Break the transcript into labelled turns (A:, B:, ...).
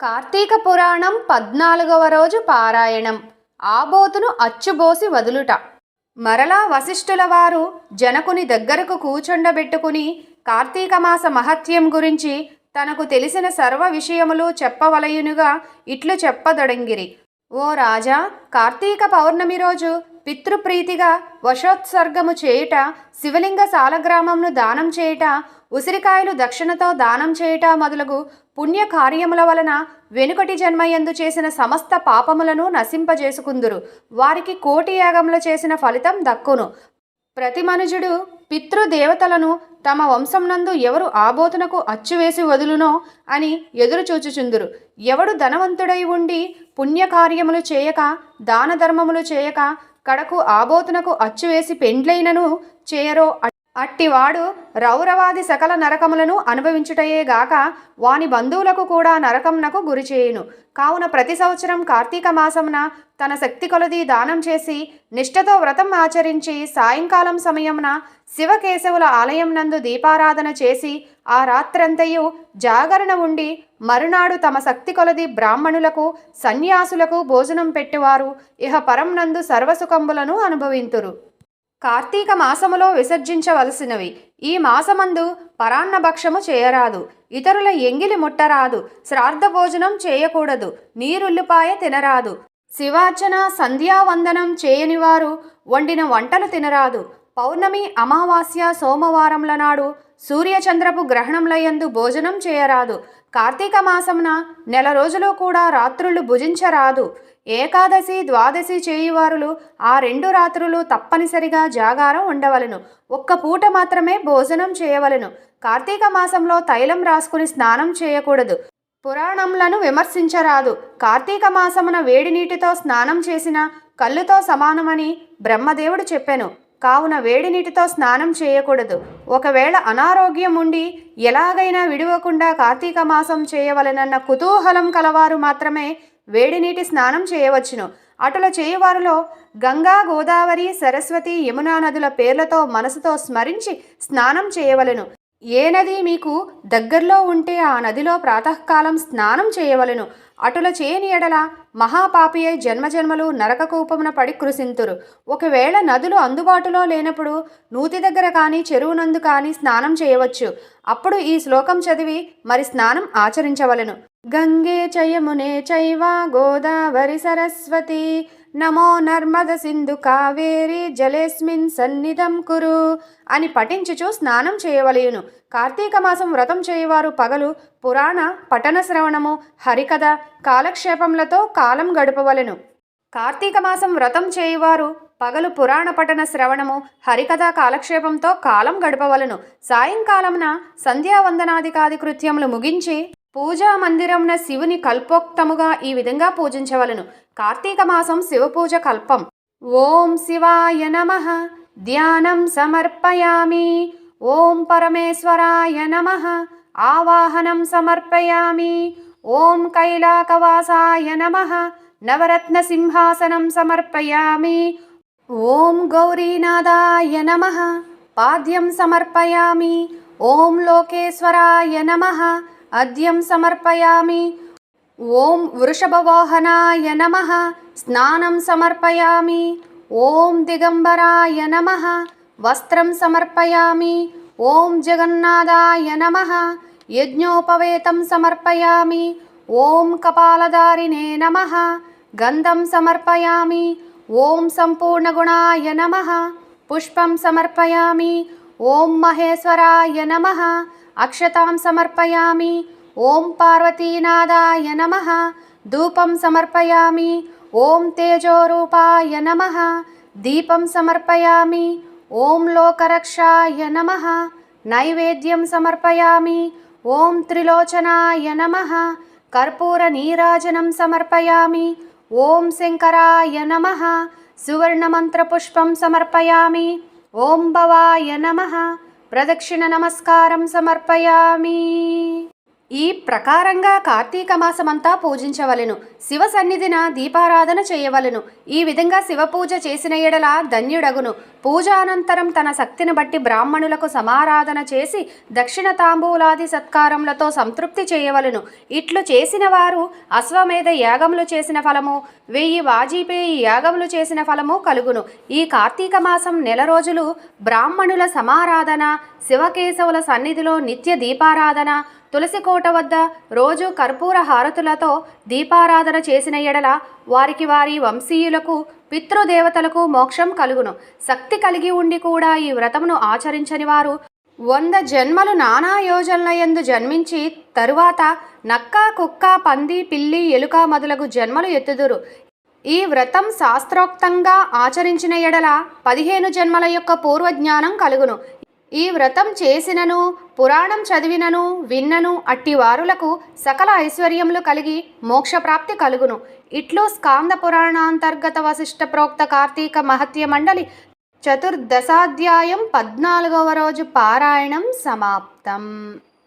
A: కార్తీక పురాణం పద్నాలుగవ రోజు పారాయణం. ఆబోతును అచ్చుబోసి వదులుట. మరలా వశిష్ఠుల వారు జనకుని దగ్గరకు కూచుండబెట్టుకుని కార్తీక మాస మహత్యం గురించి తనకు తెలిసిన సర్వ విషయములు చెప్పవలయునుగా ఇట్లు చెప్పదొడంగిరి. ఓ రాజా కార్తీక పౌర్ణమి రోజు పితృప్రీతిగా వశోత్సర్గము చేయుట శివలింగ సాలగ్రామంను దానం చేయుట ఉసిరికాయలు దక్షిణతో దానం చేయుట మొదలగు పుణ్య కార్యముల వలన వెనుకటి జన్మయందు చేసిన సమస్త పాపములను నశింపజేసుకుందురు. వారికి కోటి యాగములు చేసిన ఫలితం దక్కును. ప్రతి మనుజుడు పితృదేవతలను తమ వంశంనందు ఎవరు ఆబోతునకు అచ్చువేసి వదులునో అని ఎదురు చూచుచుందురు. ఎవడు ధనవంతుడై ఉండి పుణ్యకార్యములు చేయక దాన ధర్మములు చేయక కడకు ఆబోతునకు అచ్చువేసి పెండ్లైనను చేయరో అట్టివాడు రౌరవాది సకల నరకములను అనుభవించుటయే గాక వాని బంధువులకు కూడా నరకమునకు గురి చేయును. కావున ప్రతి సంవత్సరం కార్తీక మాసమున తన శక్తి కొలది దానం చేసి నిష్ఠతో వ్రతం ఆచరించి సాయంకాలం సమయమున శివకేశవుల ఆలయం నందు దీపారాధన చేసి ఆ రాత్రంతయు జాగరణ ఉండి మరునాడు తమ శక్తి కొలది బ్రాహ్మణులకు సన్యాసులకు భోజనం పెట్టువారు. ఇహ పరం నందు సర్వసుఖంబులను అనుభవింతురు. కార్తీక మాసములో విసర్జించవలసినవి. ఈ మాసమందు పరాన్నభక్షము చేయరాదు. ఇతరుల ఎంగిలి ముట్టరాదు. శ్రార్ధ భోజనం చేయకూడదు. నీరుల్లిపాయ తినరాదు. శివార్చన సంధ్యావందనం చేయనివారు వండిన వంటలు తినరాదు. పౌర్ణమి అమావాస్య సోమవారంల నాడు సూర్యచంద్రపు గ్రహణంలయందు భోజనం చేయరాదు. కార్తీక మాసమున నెల రోజులు కూడా రాత్రులు భుజించరాదు. ఏకాదశి ద్వాదశి చేయువారులు ఆ రెండు రాత్రులు తప్పనిసరిగా జాగారం ఉండవలెను. ఒక్క పూట మాత్రమే భోజనం చేయవలెను. కార్తీక మాసంలో తైలం రాసుకుని స్నానం చేయకూడదు. పురాణంలను విమర్శించరాదు. కార్తీక మాసమున వేడి నీటితో స్నానం చేసిన కళ్ళుతో సమానమని బ్రహ్మదేవుడు చెప్పెను. కావున వేడి నీటితో స్నానం చేయకూడదు. ఒకవేళ అనారోగ్యం ఉండి ఎలాగైనా విడవకుండా కార్తీక మాసం చేయవలెనన్న కుతూహలం కలవారు మాత్రమే వేడి నీటి స్నానం చేయవచ్చును. అటుల చేయువారిలో గంగా గోదావరి సరస్వతి యమునా నదుల పేర్లతో మనసుతో స్మరించి స్నానం చేయవలెను. ఏ నది మీకు దగ్గరలో ఉంటే ఆ నదిలో ప్రాతకాలం స్నానం చేయవలెను. అటుల చేయని ఎడల మహాపాపి అయి జన్మజన్మలు నరకకూపమున పడి కృషింతురు ఒకవేళ నదులు అందుబాటులో లేనప్పుడు నూతి దగ్గర కానీ చెరువునందు కానీ స్నానం చేయవచ్చు. అప్పుడు ఈ శ్లోకం చదివి మరి స్నానం ఆచరించవలెను. గంగే చయమునే చైవ గోదావరి సరస్వతి. నమో నర్మద సింధు కావేరి జలేస్మిన్ సన్నిధం కురు. అని పఠించుచు స్నానం చేయవలయును. కార్తీక మాసం వ్రతం చేయవారు పగలు పురాణ పఠన శ్రవణము హరికథ కాలక్షేపములతో కాలం గడపవలెను. కార్తీక మాసం వ్రతం చేయువారు పగలు పురాణ పఠన శ్రవణము హరికథ కాలక్షేపంతో కాలం గడపవలను. సాయంకాలమున సంధ్యావందనాదికాది కృత్యములు ముగించి పూజా మందిరంన శివుని కల్పోక్తముగా ఈ విధంగా పూజించవలను. కార్తీక మాసం శివపూజ కల్పం. ఓం శివాయ నమ. ధ్యానం సమర్పయామి. ఓం పరమేశ్వరాయ నమ. ఆవాహనం సమర్పయామి. ఓం కైలాకవాసాయ నమ. నవరత్న సింహాసనం సమర్పయామి. ఓం గౌరీనాథాయ నమ. పాద్యం సమర్పయామి. ఓం లోకేశ్వరాయ నమ. अद्यं समर्पयामि। ॐ वृषभवाहनाय नमः। स्नानं समर्पयामि। ॐ दिगम्बराय नमः। वस्त्रं समर्पयामि। ॐ जगन्नाथाय नमः। यज्ञोपवेतं समर्पयामि। ॐ कपालदारिणे नमः। गन्धं समर्पयामि। ॐ सम्पूर्णगुणाय नमः। पुष्पं समर्पयामि। ॐ महेश्वराय नमः। అక్షతాం సమర్పయామి. ఓం పార్వతీనాదాయ నమ. ధూపం సమర్పయామి. ఓం తేజోరూపాయ నమ. దీపం సమర్పయామి. ఓం లోకరక్షాయ నమ. నైవేద్యం సమర్పయామి. ఓం త్రిలోచనాయ నమ. కర్పూర నీరాజనం సమర్పయామి. ఓం శంకరాయ నమ. సువర్ణమంత్రపుష్పం సమర్పయామి. ఓం భవాయ నమ. ప్రదక్షిణ నమస్కారం సమర్పయామి. ఈ ప్రకారంగా కార్తీక మాసమంతా పూజించవలెను. శివ సన్నిధిన దీపారాధన చేయవలెను. ఈ విధంగా శివపూజ చేసిన ఎడల ధన్యుడగును. పూజానంతరం తన శక్తిని బట్టి బ్రాహ్మణులకు సమారాధన చేసి దక్షిణ తాంబూలాది సత్కారములతో సంతృప్తి చేయవలెను. ఇట్లు చేసిన వారు అశ్వమేధ యాగములు చేసిన ఫలము వెయ్యి వాజీపేయి యాగములు చేసిన ఫలము కలుగును. ఈ కార్తీక మాసం నెల రోజులు బ్రాహ్మణుల సమారాధన శివకేశవుల సన్నిధిలో నిత్య దీపారాధన తులసికోట వద్ద రోజు కర్పూర హారతులతో దీపారాధన చేసిన ఎడల వారికి వారి వంశీయులకు పితృదేవతలకు మోక్షం కలుగును. శక్తి కలిగి ఉండి కూడా ఈ వ్రతమును ఆచరించని వారు వంద జన్మలు నానా యోజనల యందు జన్మించి తరువాత నక్క కుక్క పంది పిల్లి ఎలుక మొదలగు జన్మలు ఎత్తుదురు. ఈ వ్రతం శాస్త్రోక్తంగా ఆచరించిన ఎడల పదిహేను జన్మల యొక్క పూర్వజ్ఞానం కలుగును. ఈ వ్రతం చేసినను పురాణం చదివినను విన్నను అట్టి వారులకు సకల ఐశ్వర్యములు కలిగి మోక్షప్రాప్తి కలుగును. ఇట్లు స్కాంద పురాణాంతర్గత వశిష్ట ప్రోక్త కార్తీక మహత్య మండలి చతుర్దశాధ్యాయం పద్నాలుగవ రోజు పారాయణం సమాప్తం.